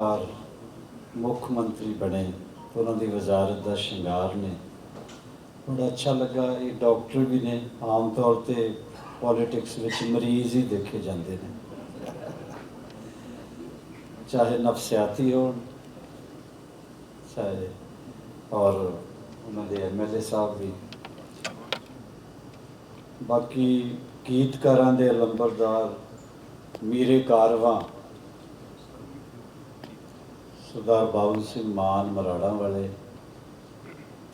ਔਰ ਮੁੱਖ ਮੰਤਰੀ ਬਣੇ, ਉਹਨਾਂ ਦੀ ਵਜ਼ਾਰਤ ਦਾ ਸ਼ਿੰਗਾਰ ਨੇ। ਬੜਾ ਅੱਛਾ ਲੱਗਾ, ਇਹ ਡਾਕਟਰ ਵੀ ਨੇ, ਆਮ ਤੌਰ ਤੇ ਪੋਲਿਟਿਕਸ ਵਿੱਚ ਮਰੀਜ਼ ਹੀ ਦੇਖੇ ਜਾਂਦੇ ਨੇ। ਚਾਹੇ ਨਫਸਿਆਤੀ ਹੋਣ, ਚਾਹੇ ਔਰ ਉਹਨਾਂ ਦੇ ਐਮਐਲਏ ਸਾਹਿਬ ਵੀ। ਬਾਕੀ ਗੀਤਕਾਰਾਂ ਦੇ ਲੰਬਰਦਾਰ ਮੀਰੇ ਕਾਰਵਾਂ ਸਰਦਾਰ ਬਾਬੂ ਸਿੰਘ ਮਾਨ ਮਰਾੜਾ ਵਾਲੇ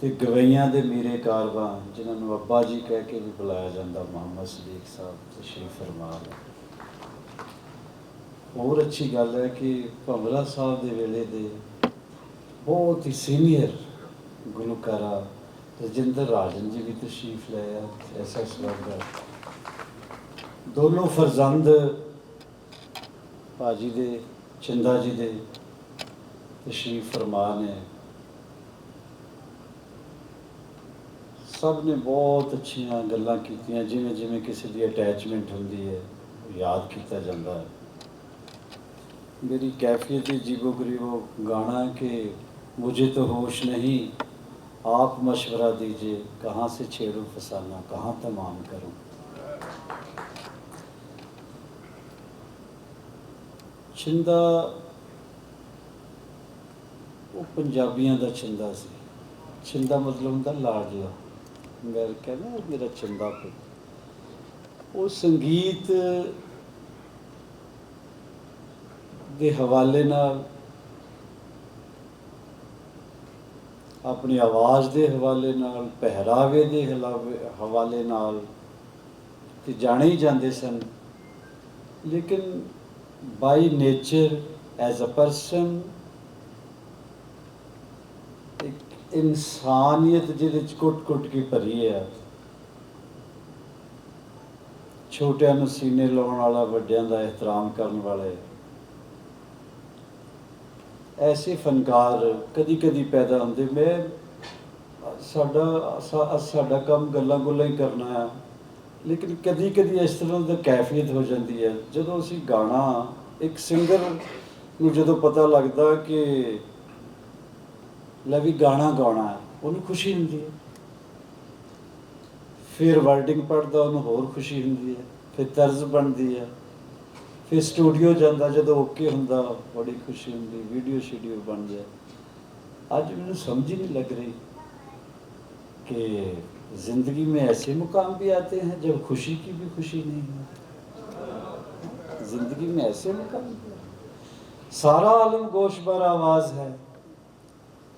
ਤੇ ਗਵਈਆਂ ਦੇ ਮੀਰੇ ਕਾਰਵਾਂ, ਜਿਨ੍ਹਾਂ ਨੂੰ ਅੱਬਾ ਜੀ ਕਹਿ ਕੇ ਵੀ ਬੁਲਾਇਆ ਜਾਂਦਾ ਮੁਹੰਮਦ ਸਦੀਕ ਸਾਹਿਬ ਤਸ਼ਰੀਫ ਫਰਮਾ ਰਹੇ ਹੋਰ ਅੱਛੀ ਗੱਲ ਹੈ ਕਿ ਭੰਵਰਾ ਸਾਹਿਬ ਦੇ ਵੇਲੇ ਦੇ ਬਹੁਤ ਹੀ ਸੀਨੀਅਰ ਗੁਲੂਕਾਰਾ ਰਜਿੰਦਰ ਰਾਜਨ ਜੀ ਵੀ ਤਸ਼ਰੀਫ ਲੈ ਆ ਐਸਐਸ ਵਰਗਾ ਦੋਨੋਂ ਫਰਜ਼ੰਦ ਭਾਜੀ ਦੇ, ਚਿੰਦਾ ਜੀ ਦੇ ਤਸ਼ਰੀਫ ਫਰਮਾ ਨੇ ਸਭ ਨੇ ਬਹੁਤ ਅੱਛੀਆਂ ਗੱਲਾਂ ਕੀਤੀਆਂ ਜਿਵੇਂ ਜਿਵੇਂ ਕਿਸੇ ਦੀ ਅਟੈਚਮੈਂਟ ਹੁੰਦੀ ਹੈ ਉਹ ਯਾਦ ਕੀਤਾ ਜਾਂਦਾ ਹੈ मेरी कैफियत जीवो गरीबो गाना के मुझे तो होश नहीं आप मशवरा दीजिए कहाँ से छेड़ू फसाना कहाँ तमाम करूं ਛਿੰਦਾ ਉਹ ਪੰਜਾਬੀਆਂ ਦਾ ਛਿੰਦਾ ਸੀ। ਛਿੰਦਾ ਮਤਲਬ ਹੁੰਦਾ ਲਾਡਲਾ ਮੈਂ ਕਹਿੰਦਾ ਮੇਰਾ ਛਿੰਦਾ ਪੁੱਤ ਉਹ ਸੰਗੀਤ ਦੇ ਹਵਾਲੇ ਨਾਲ, ਆਪਣੀ ਆਵਾਜ਼ ਦੇ ਹਵਾਲੇ ਨਾਲ, ਪਹਿਰਾਵੇ ਦੇ ਹਲਾਵੇ- ਹਵਾਲੇ ਨਾਲ ਤੇ ਜਾਣੇ ਹੀ ਜਾਂਦੇ ਸਨ। ਲੇਕਿਨ by nature as a person ਇੱਕ ਇਨਸਾਨੀਅਤ ਜਿਹਦੇ ਚ ਕੁੱਟ-ਕੁੱਟ ਕੇ ਭਰੀ ਹੈ ਛੋਟਿਆਂ ਨੂੰ ਸੀਨੇ ਲਾਉਣ ਵਾਲਾ, ਵੱਡਿਆਂ ਦਾ ਇਹਤਰਾਮ ਕਰਨ ਵਾਲੇ। ਐਸੇ ਫਨਕਾਰ ਕਦੀ ਕਦੀ ਪੈਦਾ ਹੁੰਦੇ। ਮੈਂ, ਸਾਡਾ ਸਾਡਾ ਕੰਮ ਗੱਲਾਂ ਗੁੱਲਾਂ ਹੀ ਕਰਨਾ ਆ। ਲੇਕਿਨ ਕਦੀ ਕਦੀ ਇਸ ਤਰ੍ਹਾਂ ਦਾ ਕੈਫੀਅਤ ਹੋ ਜਾਂਦੀ ਹੈ ਜਦੋਂ ਅਸੀਂ ਗਾਣਾ, ਇੱਕ ਸਿੰਗਰ ਨੂੰ ਜਦੋਂ ਪਤਾ ਲੱਗਦਾ ਕਿ ਲੈ ਵੀ ਗਾਣਾ ਗਾਉਣਾ ਹੈ ਉਹਨੂੰ ਖੁਸ਼ੀ ਹੁੰਦੀ ਹੈ ਫਿਰ ਵਰਡਿੰਗ ਪੜਦਾ ਉਹਨੂੰ ਹੋਰ ਖੁਸ਼ੀ ਹੁੰਦੀ ਹੈ ਫਿਰ ਤਰਜ਼ ਬਣਦੀ ਹੈ ਫਿਰ ਸਟੂਡੀਓ ਜਾਂਦਾ ਜਦੋਂ ਓਕੇ ਹੁੰਦਾ ਬੜੀ ਖੁਸ਼ੀ ਹੁੰਦੀ ਵੀਡੀਓ ਸ਼ੀਡੀਓ ਬਣ ਜਾਏ आज मैंने समझ ही नहीं लग रही कि जिंदगी में ऐसे मुकाम भी आते हैं जब खुशी की भी खुशी नहीं है जिंदगी में ऐसे मुकाम भी आते- सारा आलम गोशबर आवाज है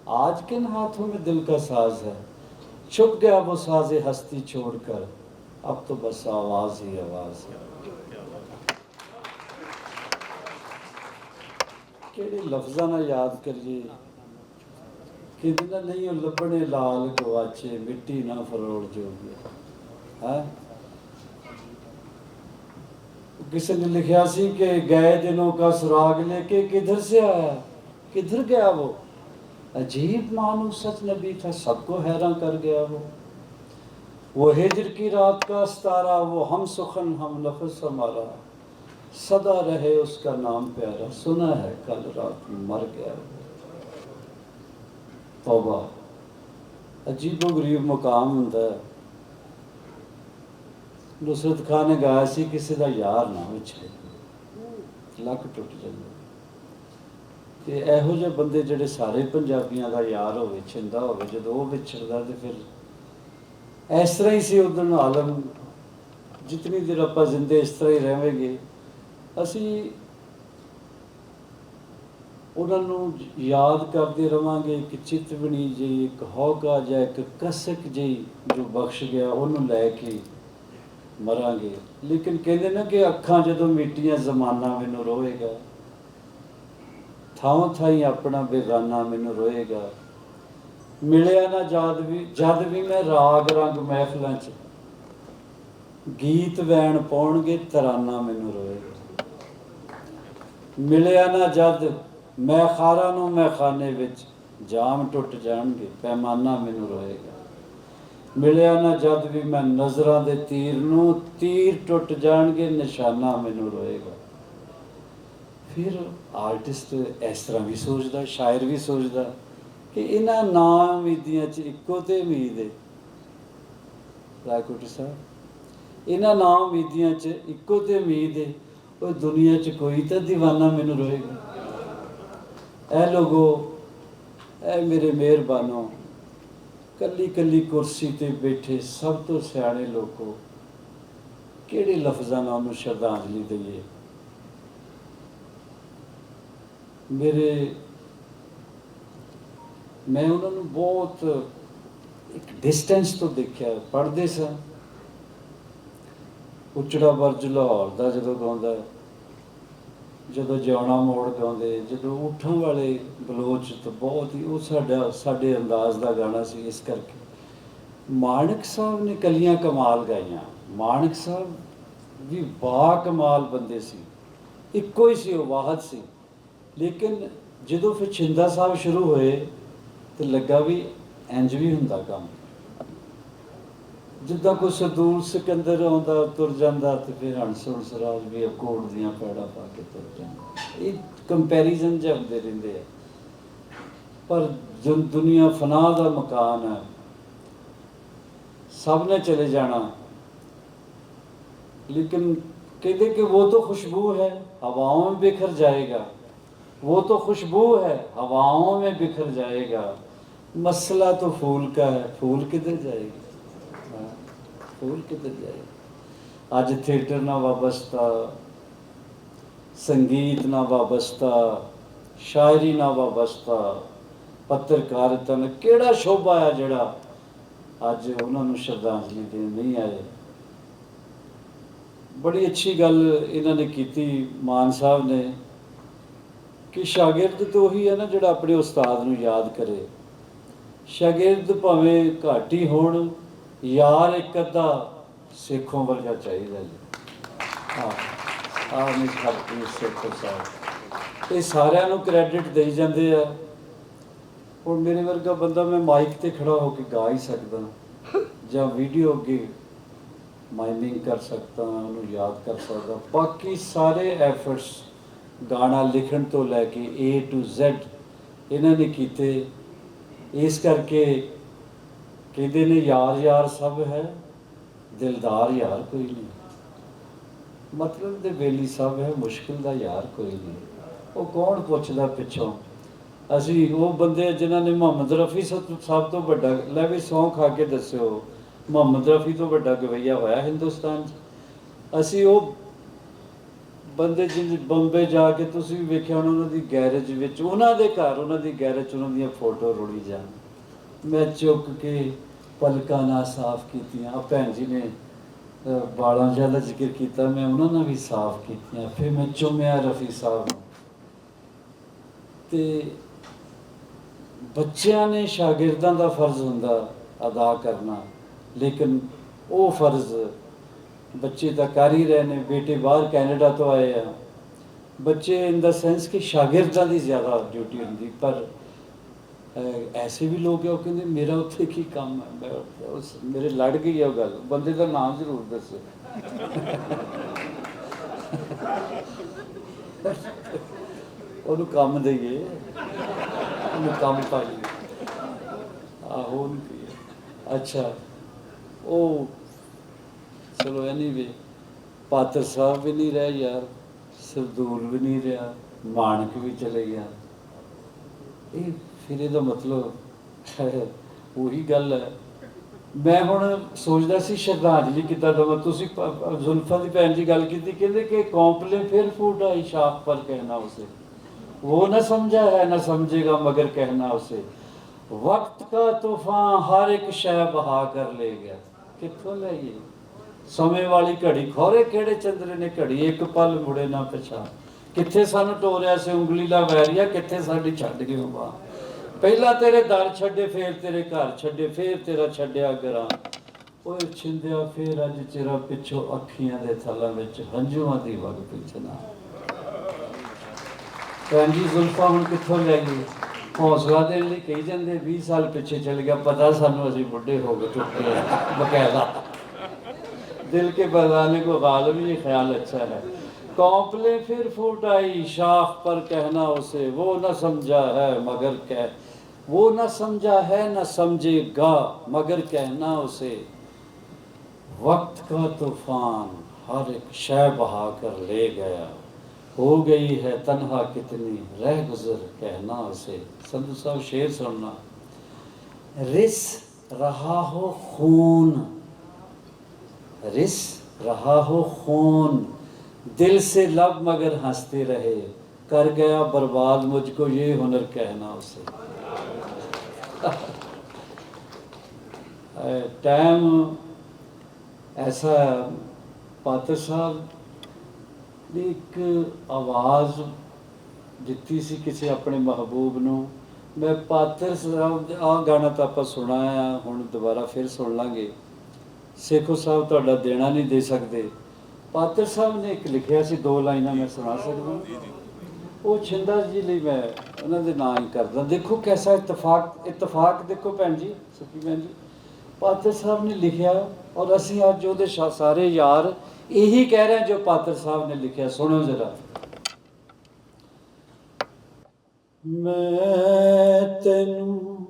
آج کن ہاتھوں میں دل کا ساز ہے؟ چھپ گیا وہ ساز ہستی چھوڑ کر، اب تو بس آواز ہی آواز ہے۔ کہڑے لفظہ نہ یاد کریے کہ نہیں لبنے لال گواچے، مٹی نہ فروڑ جو گیا ہاں؟ کسی نے لکھیا سی کہ گئے دنوں کا سراغ لے کے کدھر سے آیا؟ کدھر گیا وہ؟ अजीब मानू सच नबी था सबको हैरान कर गया वो वो हिजर की रात का सितारा वो हम सुखन हम लफ्ज हमारा सदा रहे उसका नाम प्यारा सुना है कल रात मर गया तौबा ਅਜੀਬੋ ਗਰੀਬ ਮੁਕਾਮ ਹੁੰਦਾ ਹੈ ਨੁਸਰਤ ਖਾਨ ਨੇ ਗਾਇਆ ਸੀ ਕਿਸੇ ਦਾ ਯਾਰ ਨਾ ਵਿਛੜੇ ਲੱਕ ਟੁੱਟ ਜਾਂਦਾ ਤੇ ਇਹੋ ਜਿਹੇ ਬੰਦੇ ਜਿਹੜੇ ਸਾਰੇ ਪੰਜਾਬੀਆਂ ਦਾ ਯਾਰ ਹੋਵੇ ਛਿੰਦਾ ਹੋਵੇ, ਜਦੋਂ ਉਹ ਵਿਛੜਦਾ ਤੇ ਫਿਰ ਇਸ ਤਰ੍ਹਾਂ ਹੀ ਸੀ ਉਦੋਂ ਆਲਮ। ਜਿਤਨੀ ਦੇਰ ਆਪਾਂ ਜ਼ਿੰਦੇ ਇਸ ਤਰ੍ਹਾਂ ਹੀ ਰਹਾਂਗੇ, ਅਸੀਂ ਉਹਨਾਂ ਨੂੰ ਯਾਦ ਕਰਦੇ ਰਵਾਂਗੇ, ਇੱਕ ਚਿਤਵਣੀ ਜੀ ਇੱਕ ਹੌਗਾ ਜਾਂ ਇੱਕ ਕਸਕ ਜੀ ਜੋ ਬਖਸ਼ ਗਿਆ, ਉਹਨੂੰ ਲੈ ਕੇ ਮਰਾਂਗੇ। ਲੇਕਿਨ ਕਹਿੰਦੇ ਨਾ ਕਿ ਅੱਖਾਂ ਜਦੋਂ ਮਿੱਟੀਆਂ ਜ਼ਮਾਨਾ ਮੈਨੂੰ ਰੋਏਗਾ ਥਾਂ ਥਾਈ ਆਪਣਾ ਬੇਗਾਨਾ ਮੈਨੂੰ ਰੋਏਗਾ। ਮਿਲਿਆ ਨਾ ਜਦ ਵੀ ਜਦ ਵੀ ਮੈਂ ਰਾਗ ਰੰਗ ਮਹਿਫਲਾਂ 'ਚ ਗੀਤ ਵੈਣ ਪਾਉਣਗੇ, ਤਰਾਨਾ ਮੈਨੂੰ ਰੋਏਗਾ। ਮਿਲਿਆ ਨਾ ਜਦ ਮੈਂ ਖਾਰਾ ਨੂੰ ਮੈਂ ਖਾਨੇ ਵਿੱਚ ਜਾਮ ਟੁੱਟ ਜਾਣਗੇ, ਪੈਮਾਨਾ ਮੈਨੂੰ ਰੋਏਗਾ। ਮਿਲਿਆ ਨਾ ਜਦ ਵੀ ਮੈਂ ਨਜ਼ਰਾਂ ਦੇ ਤੀਰ ਨੂੰ ਤੀਰ ਟੁੱਟ ਜਾਣਗੇ, ਨਿਸ਼ਾਨਾ ਮੈਨੂੰ ਰੋਏਗਾ। ਫਿਰ ਆਰਟਿਸਟ ਇਸ ਤਰ੍ਹਾਂ ਵੀ ਸੋਚਦਾ, ਸ਼ਾਇਰ ਵੀ ਸੋਚਦਾ ਕਿ ਇਹਨਾਂ ਨਾ ਉਮੀਦੀਆਂ 'ਚ ਇੱਕੋ ਤੇ ਉਮੀਦ ਹੈ ਰਾਇਕੋਟੀ ਸਾਹਿਬ, ਇਹਨਾਂ ਨਾ ਉਮੀਦੀਆਂ 'ਚ ਇੱਕੋ ਤੇ ਉਮੀਦ ਹੈ ਉਹ ਦੁਨੀਆ 'ਚ ਕੋਈ ਤਾਂ دیਵਾਨਾ ਮੈਨੂੰ ਰਹੇਗਾ। ਐ ਲੋਗੋ, ਐ ਮੇਰੇ ਮਿਹਰਬਾਨੋ ਕੱਲੀ ਕੱਲੀ ਕੁਰਸੀ ਤੇ ਬੈਠੇ ਸਭ ਤੋਂ ਸਿਆਣੇ ਲੋਕੋ, ਕਿਹੜੇ ਲਫ਼ਜ਼ਾਂ ਨਾਲ ਉਹਨੂੰ ਸ਼ਰਧਾਂਜਲੀ ਦਈਏ? ਮੇਰੇ ਮੈਂ ਉਹਨਾਂ ਨੂੰ ਬਹੁਤ ਇੱਕ ਡਿਸਟੈਂਸ ਤੋਂ ਦੇਖਿਆ, ਪੜ੍ਹਦੇ ਸਾਂ। ਉਚੜਾ ਵਰਜ ਲਾਹੌਰ ਦਾ ਜਦੋਂ ਗਾਉਂਦਾ, ਜਦੋਂ ਜਿਉਣਾ ਮੋੜ ਗਾਉਂਦੇ, ਜਦੋਂ ਉੱਠਣ ਵਾਲੇ ਬਲੋਚ ਤਾਂ ਬਹੁਤ ਹੀ ਉਹ ਸਾਡਾ, ਸਾਡੇ ਅੰਦਾਜ਼ ਦਾ ਗਾਣਾ ਸੀ ਇਸ ਕਰਕੇ। ਮਾਨਕ ਸਾਹਿਬ ਨੇ ਕਲੀਆਂ ਕਮਾਲ ਗਾਈਆਂ। ਮਾਨਕ ਸਾਹਿਬ ਵੀ ਬਾ ਕਮਾਲ ਬੰਦੇ ਸੀ। ਇੱਕੋ ਹੀ ਸੀ, ਉਹ ਵਾਹਦ ਸੀ। ਲੇਕਿਨ ਜਦੋਂ ਫਿਰ ਛਿੰਦਾ ਸਾਹਿਬ ਸ਼ੁਰੂ ਹੋਏ ਤੇ ਲੱਗਾ ਵੀ ਇੰਜ ਵੀ ਹੁੰਦਾ ਕੰਮ ਜਿੱਦਾਂ ਕੋਈ ਸਰਦੂਲ ਸਿਕੰਦਰ ਆਉਂਦਾ ਤੁਰ ਜਾਂਦਾ ਤੇ ਫਿਰ ਹੰਸੁਰ ਸਰਾਜ ਵੀ ਕੋਟ ਦੀਆਂ ਪੈੜਾ ਪਾ ਕੇ ਤੁਰ ਜਾਂਦਾ ਇਹ ਕੰਪੈਰੀਜ਼ਨ ਜਿਹਾ ਹੁੰਦੇ ਰਹਿੰਦੇ ਆ ਪਰ ਜੋ ਦੁਨੀਆ ਫਨਾ ਦਾ ਮਕਾਨ ਹੈ ਸਭ ਨੇ ਚਲੇ ਜਾਣਾ लेकिन कहते कि वो तो खुशबू है हवाओं में बिखर जाएगा वो तो खुशबू है हवाओं में बिखर जाएगा मसला तो फूल का है फूल किधर जाएगा हाँ, फूल किधर जाएगा आज थिएटर ना वाबस्ता संगीत ना वाबस्ता शायरी ना वाबस्ता ਪੱਤਰਕਾਰਤਾ ਨੇ ਕਿਹੜਾ ਸ਼ੋਭਾ ਆ ਜਿਹੜਾ ਅੱਜ ਉਹਨਾਂ ਨੂੰ ਸ਼ਰਧਾਂਜਲੀ ਦੇਣ ਨਹੀਂ ਆਏ ਬੜੀ ਅੱਛੀ ਗੱਲ ਇਹਨਾਂ ਨੇ ਕੀਤੀ ਮਾਨ ਸਾਹਿਬ ਨੇ ਕਿ ਸ਼ਾਗਿਰਦ ਤਾਂ ਉਹੀ ਹੈ ਨਾ ਜਿਹੜਾ ਆਪਣੇ ਉਸਤਾਦ ਨੂੰ ਯਾਦ ਕਰੇ। ਸ਼ਾਗਿਰਦ ਭਾਵੇਂ ਘੱਟ ਹੀ ਹੋਣ, ਯਾਰ ਇੱਕ ਅੱਧਾ ਸਿੱਖੋਂ ਵਰਗਾ ਚਾਹੀਦਾ ਜੀ। ਹਾਂ, ਆਹ ਨਹੀਂ ਖਰਤੀ ਸਿੱਖ ਸਾਹਿਬ। ਇਹ ਸਾਰਿਆਂ ਨੂੰ ਕ੍ਰੈਡਿਟ ਦੇਈ ਜਾਂਦੇ ਆ। ਹੁਣ ਮੇਰੇ ਵਰਗਾ ਬੰਦਾ ਮੈਂ ਮਾਈਕ ਤੇ ਖੜਾ ਹੋ ਕੇ ਗਾ ਹੀ ਸਕਦਾ। ਜਾਂ ਵੀਡੀਓ ਅੱਗੇ ਮਾਈਨਿੰਗ ਕਰ ਸਕਦਾ, ਉਹਨੂੰ ਯਾਦ ਕਰ ਸਕਦਾ। ਬਾਕੀ ਸਾਰੇ ਐਫਰਟਸ ਗਾਣਾ ਲਿਖਣ ਤੋਂ ਲੈ ਕੇ A to Z ਇਹਨਾਂ ਨੇ ਕੀਤੇ। ਇਸ ਕਰਕੇ ਕਹਿੰਦੇ ਨੇ, ਯਾਰ ਯਾਰ ਸਭ ਹੈ, ਦਿਲਦਾਰ ਯਾਰ ਕੋਈ ਨਹੀਂ। ਮਤਲਬ ਦੇ ਵੇਲੀ ਸਭ ਹੈ, ਮੁਸ਼ਕਿਲ ਦਾ ਯਾਰ ਕੋਈ ਨਹੀਂ। ਉਹ ਕੌਣ ਪੁੱਛਦਾ ਪਿੱਛੋਂ? ਅਸੀਂ ਉਹ ਬੰਦੇ ਜਿਨ੍ਹਾਂ ਨੇ ਮੁਹੰਮਦ ਰਫੀ ਸਭ ਸਭ ਤੋਂ ਵੱਡਾ ਲੈ ਵੀ ਸੌਂ ਖਾ ਕੇ ਦੱਸਿਓ, ਮੁਹੰਮਦ ਰਫੀ ਤੋਂ ਵੱਡਾ ਗਵਈਆ ਹੋਇਆ ਹਿੰਦੁਸਤਾਨ 'ਚ। ਅਸੀਂ ਉਹ ਬੰਦੇ ਜਿਨ ਬੰਬੇ ਜਾ ਕੇ ਤੁਸੀਂ ਵੀ ਵੇਖਿਆ ਹੋਣਾ ਉਹਨਾਂ ਦੀ ਗੈਰੇਜ ਵਿੱਚ ਉਹਨਾਂ ਦੇ ਘਰ ਉਹਨਾਂ ਦੀ ਗੈਰੇਜ 'ਚ ਉਹਨਾਂ ਦੀਆਂ ਫੋਟੋ ਰੁੜੀ ਜਾਣ। ਮੈਂ ਚੁੱਕ ਕੇ ਪਲਕਾਂ ਨਾਲ ਸਾਫ਼ ਕੀਤੀਆਂ। ਆ ਭੈਣ ਜੀ ਨੇ ਅਹ, ਬਾਲਾਂ ਜਿਹਾ ਦਾ ਜ਼ਿਕਰ ਕੀਤਾ ਮੈਂ ਉਹਨਾਂ ਨਾਲ ਵੀ ਸਾਫ਼ ਕੀਤੀਆਂ। ਫਿਰ ਮੈਂ ਚੁੰਮਿਆ ਰਫੀ ਸਾਹਿਬ ਨੂੰ। ਤੇ ਬੱਚਿਆਂ ਨੇ ਸ਼ਾਗਿਰਦਾਂ ਦਾ ਫਰਜ਼ ਹੁੰਦਾ ਅਦਾ ਕਰਨਾ ਲੇਕਿਨ ਉਹ ਫਰਜ਼ ਬੱਚੇ ਤਾਂ ਕਰ ਹੀ ਰਹੇ ਨੇ, ਬੇਟੇ ਬਾਹਰ ਕੈਨੇਡਾ ਤੋਂ ਆਏ ਆ। ਬੱਚੇ ਇਨ ਦਾ ਸੈਂਸ ਕਿ ਸ਼ਾਗਿਰਦਾਂ ਦੀ ਜ਼ਿਆਦਾ ਡਿਊਟੀ ਹੁੰਦੀ, ਪਰ ਐਸੇ ਵੀ ਲੋਕ ਆ, ਉਹ ਕਹਿੰਦੇ ਮੇਰਾ ਉੱਥੇ ਕੀ ਕੰਮ ਹੈ ਮੈਂ ਉਸ, ਮੇਰੇ ਲੜ ਗਈ ਹੈ ਉਹ ਗੱਲ। ਬੰਦੇ ਦਾ ਨਾਮ ਜ਼ਰੂਰ ਦੱਸੋ। ਉਹਨੂੰ ਕੰਮ ਦਈਏ, ਉਹਨੂੰ ਕੰਮ ਪਾਈਏ। ਆਹੋ ਅੱਛਾ, ਉਹ ਚਲੋ ਐਨੀਵੇ ਪਾਤਰ ਸਾਹਿਬ ਵੀ ਨਹੀਂ ਰਹੇ ਯਾਰ ਸਰਦੂਲ ਵੀ ਨਹੀਂ ਰਿਹਾ ਮਾਨਕ ਵੀ ਚਲੇ ਗਿਆ ਇਹ ਫਿਰ ਇਹਦਾ ਮਤਲਬ ਹੈ, ਉਹੀ ਗੱਲ ਹੈ ਮੈਂ ਹੁਣ ਸੋਚਦਾ ਸੀ ਸ਼ਰਧਾਂਜਲੀ ਕਿੱਦਾਂ ਦਵਾਂ ਤੁਸੀਂ ਪ- ਪ- ਜ਼ੁਲਫਾ ਦੀ ਭੈਣ ਜੀ ਗੱਲ ਕੀਤੀ ਕਹਿੰਦੇ ਕਿ ਕੌਂਪਲੇ ਫਿਰ ਫੂਟਾ ਇਸ਼ਾਕ ਪਰ ਕਹਿਣਾ ਉਸੇ वो न समझा है न समझेगा मगर कहना उसे वक्त का तूफान हर एक शय बहा कर ले गया ਕਿੱਥੋਂ ਲਈਏ ਸਮੇਂ ਵਾਲੀ ਘੜੀ, ਖੋਰੇ ਕਿਹੜੇ ਚੰਦਰੇ ਨੇ ਘੜੀ? ਇੱਕ ਪਲ ਮੁੜੇ ਨਾ ਪਿਛਾ ਕਿੱਥੇ ਸਾਨੂੰ ਟੋਰਿਆ ਸੀ ਉਂਗਲੀ ਦਾ ਵੈਰੀਆ, ਕਿੱਥੇ ਸਾਡੀ ਛੱਡ ਗਏ ਬਾ ਪਹਿਲਾਂ ਤੇਰੇ ਦਰ ਛੱਡੇ, ਫੇਰ ਤੇਰੇ ਘਰ ਛੱਡੇ, ਫੇਰ ਤੇਰਾ ਛੱਡਿਆ ਗਰਾਂ। ਓਏ ਛਿੰਦਿਆ, ਫੇਰ ਅੱਜ ਚਿਹਰਾ ਪਿੱਛੋਂ ਅੱਖੀਆਂ ਦੇ ਥੱਲਾਂ ਵਿੱਚ ਹੰਝੂਆਂ ਦੀ ਵਗ ਪਿਛਣਾ। ਭੈਣ ਜੀ, ਜ਼ੁਲਫਾ ਹੁਣ ਕਿੱਥੋਂ ਲੈ ਗਈ ਹੌਸਲਾ ਦੇਣ ਲਈ ਕਹੀ ਜਾਂਦੇ 20 ਸਾਲ ਪਿੱਛੇ ਚਲ ਗਿਆ, ਪਤਾ ਸਾਨੂੰ ਅਸੀਂ ਬੁੱਢੇ ਹੋ ਗਏ ਚੁੱਕੇ ਹਾਂ ਬਕਾਇਦਾ। دل کے بہلانے کو غالب یہ خیال اچھا ہے۔ کونپلے پھر فوٹ آئی، شاخ پر کہنا اسے، وہ نہ سمجھا ہے مگر کہ۔ وہ نہ سمجھا ہے، نہ سمجھے گا، مگر کہنا اسے۔ وقت کا طوفان ہر ایک شے بہا کر لے گیا۔ ہو گئی ہے تنہا کتنی، رہ گزر کہنا اسے۔ سندھو صاحب شیر سننا۔ رس رہا ہو خون۔ रिस रहा हो खून दिल से लब मगर हंसते रहे कर गया बर्बाद मुझको ये हुनर कहना उसे टाइम ऐसा ਪਾਤਰ ਸਾਹਿਬ ਦੀ ਇੱਕ ਆਵਾਜ਼ ਦਿੱਤੀ ਸੀ ਕਿਸੇ ਆਪਣੇ ਮਹਬੂਬ ਨੂੰ ਮੈਂ ਪਾਤਰ ਸਾਹਿਬ ਆ ਗਾਣਾ ਤਾਂ ਆਪਾਂ ਸੁਣਾਇਆ ਹੁਣ ਦੁਬਾਰਾ ਫਿਰ ਸੁਣ ਲਾਂਗੇ ਸੇਖੋ ਸਾਹਿਬ ਤੁਹਾਡਾ ਦੇਣਾ ਨਹੀਂ ਦੇ ਸਕਦੇ। ਪਾਤਰ ਸਾਹਿਬ ਨੇ ਇੱਕ ਲਿਖਿਆ ਸੀ, ਦੋ ਲਾਈਨਾਂ ਮੈਂ ਸੁਣਾ ਸਕਦਾ। ਉਹ ਛਿੰਦਾ ਜੀ ਲਈ ਮੈਂ ਉਹਨਾਂ ਦੇ ਨਾਂ ਹੀ ਕਰਦਾ। ਦੇਖੋ ਕਿਹਦਾ ਇਤਫਾਕ ਇਤਫਾਕ ਦੇਖੋ ਭੈਣ ਜੀ, ਸੁਖੀ ਭੈਣ ਜੀ। ਪਾਤਰ ਸਾਹਿਬ ਨੇ ਲਿਖਿਆ ਔਰ ਅਸੀਂ ਅੱਜ ਉਹਦੇ ਸ਼ਾ- ਸਾਰੇ ਯਾਰ ਇਹੀ ਕਹਿ ਰਹੇ ਜੋ ਪਾਤਰ ਸਾਹਿਬ ਨੇ ਲਿਖਿਆ। ਸੁਣੋ ਜਰਾ। ਮੈਂ ਤੈਨੂੰ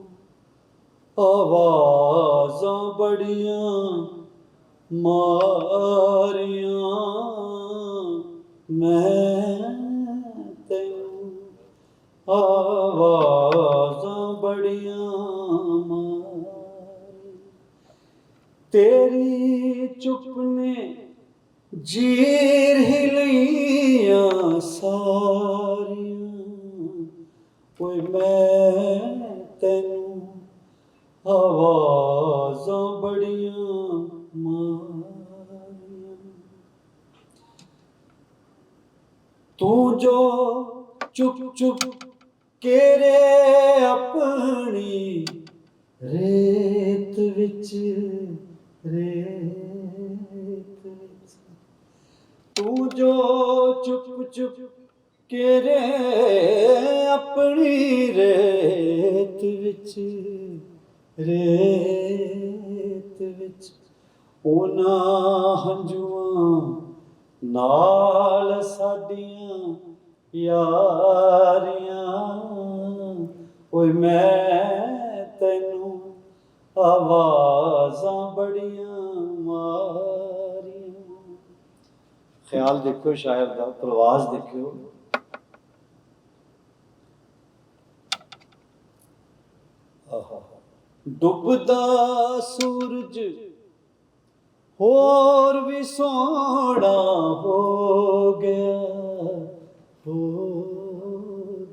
ਆਵਾਜ਼ਾਂ ਬੜੀਆਂ ਮਾਰੀਆਂ ਮੈਂ ਤੈਨੂੰ ਆਵਾਜ਼ਾਂ ਤੂੰ ਜੋ ਚੁੱਪ ਚੁੱਪ ਕੇਰੇ ਆਪਣੀ ਰੇਤ ਵਿੱਚ ਰੇਤ ਵਿੱਚ। ਤੂੰ ਜੋ ਚੁੱਪ ਚੁੱਪ ਕੇਰੇ ਆਪਣੀ ਰੇਤ ਵਿੱਚ ਰੇਤ ਵਿੱਚ। ਉਹਨਾਂ ਹੰਝੂਆਂ ਨਾਲ ਸਾਡੀਆਂ ਯਾਰੀਆਂ। ਓਏ ਮੈਂ ਤੈਨੂੰ ਆਵਾਜ਼ਾਂ ਬੜੀਆਂ ਮਾਰੀਆਂ। ਖਿਆਲ ਦੇਖੋ ਸ਼ਾਇਰ ਦਾ ਪ੍ਰਵਾਸ ਦੇਖਿਓ। ਆਹਾ। ਡੁੱਬਦਾ ਸੂਰਜ ਹੋਰ ਵੀ ਸੋਹਣਾ ਹੋ ਗਿਆ ਹੋ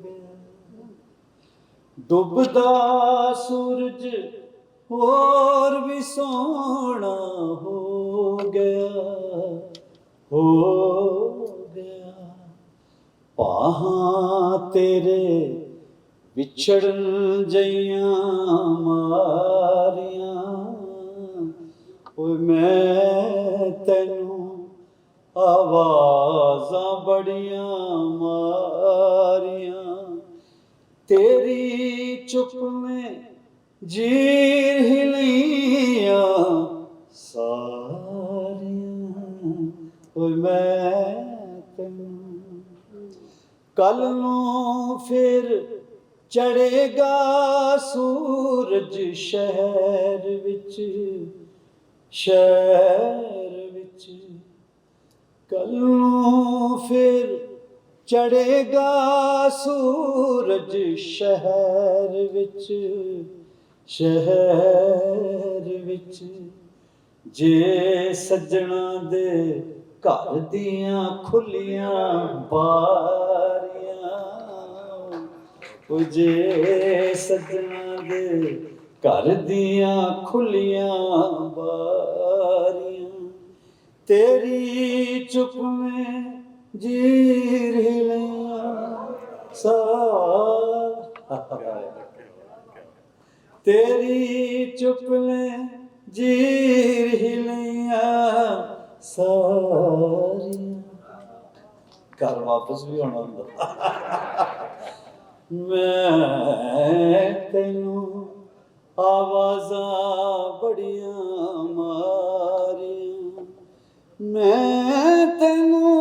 ਗਿਆ। ਡੁੱਬਦਾ ਸੂਰਜ ਹੋਰ ਵੀ ਸੋਹਣਾ ਹੋ ਗਿਆ ਹੋ ਗਿਆ। ਪਾਹਾਂ ਤੇਰੇ ਵਿਛੜਨ ਜਈਆਂ ਮਾਰੀਆਂ, ਓਏ ਮੈਂ ਤੈਨੂੰ ਆਵਾਜ਼ਾਂ ਬੜੀਆਂ ਮਾਰੀਆਂ। ਤੇਰੀ ਚੁੱਪ ਨੇ ਜੀਰ ਹਿਲੀਆਂ ਸਾਰੀਆਂ। ਓਏ ਮੈਂ ਤੈਨੂੰ ਕੱਲ ਨੂੰ ਫਿਰ ਚੜੇਗਾ ਸੂਰਜ ਸ਼ਹਿਰ ਵਿੱਚ ਸ਼ਹਿਰ ਵਿੱਚ। ਕੱਲ ਨੂੰ ਫਿਰ ਚੜੇਗਾ ਸੂਰਜ ਸ਼ਹਿਰ ਵਿੱਚ ਸ਼ਹਿਰ ਵਿੱਚ। ਜੇ ਸੱਜਣਾ ਦੇ ਘਰ ਦੀਆਂ ਖੁੱਲੀਆਂ ਬਾਰੀਆਂ, ਉਹ ਜੇ ਸੱਜਣਾ ਦੇ ਘਰ ਦੀਆਂ ਖੁੱਲੀਆਂ ਬਾਰੀਆਂ, ਤੇਰੇ ਜੀਰ ਹਿਲਿਆ ਸਾ ਤੇਰੀ ਚੁੱਪ ਨੇ ਜੀਰ ਹਿਲਿਆ ਸਾਰੀਆਂ। ਘਰ ਵਾਪਸ ਵੀ ਆਉਣਾ ਹੁੰਦਾ। ਮੈਂ ਤੈਨੂੰ ਆਵਾਜ਼ਾਂ ਬੜੀਆਂ ਮਾਰੀਆਂ। ਮੈਂ ਤੈਨੂੰ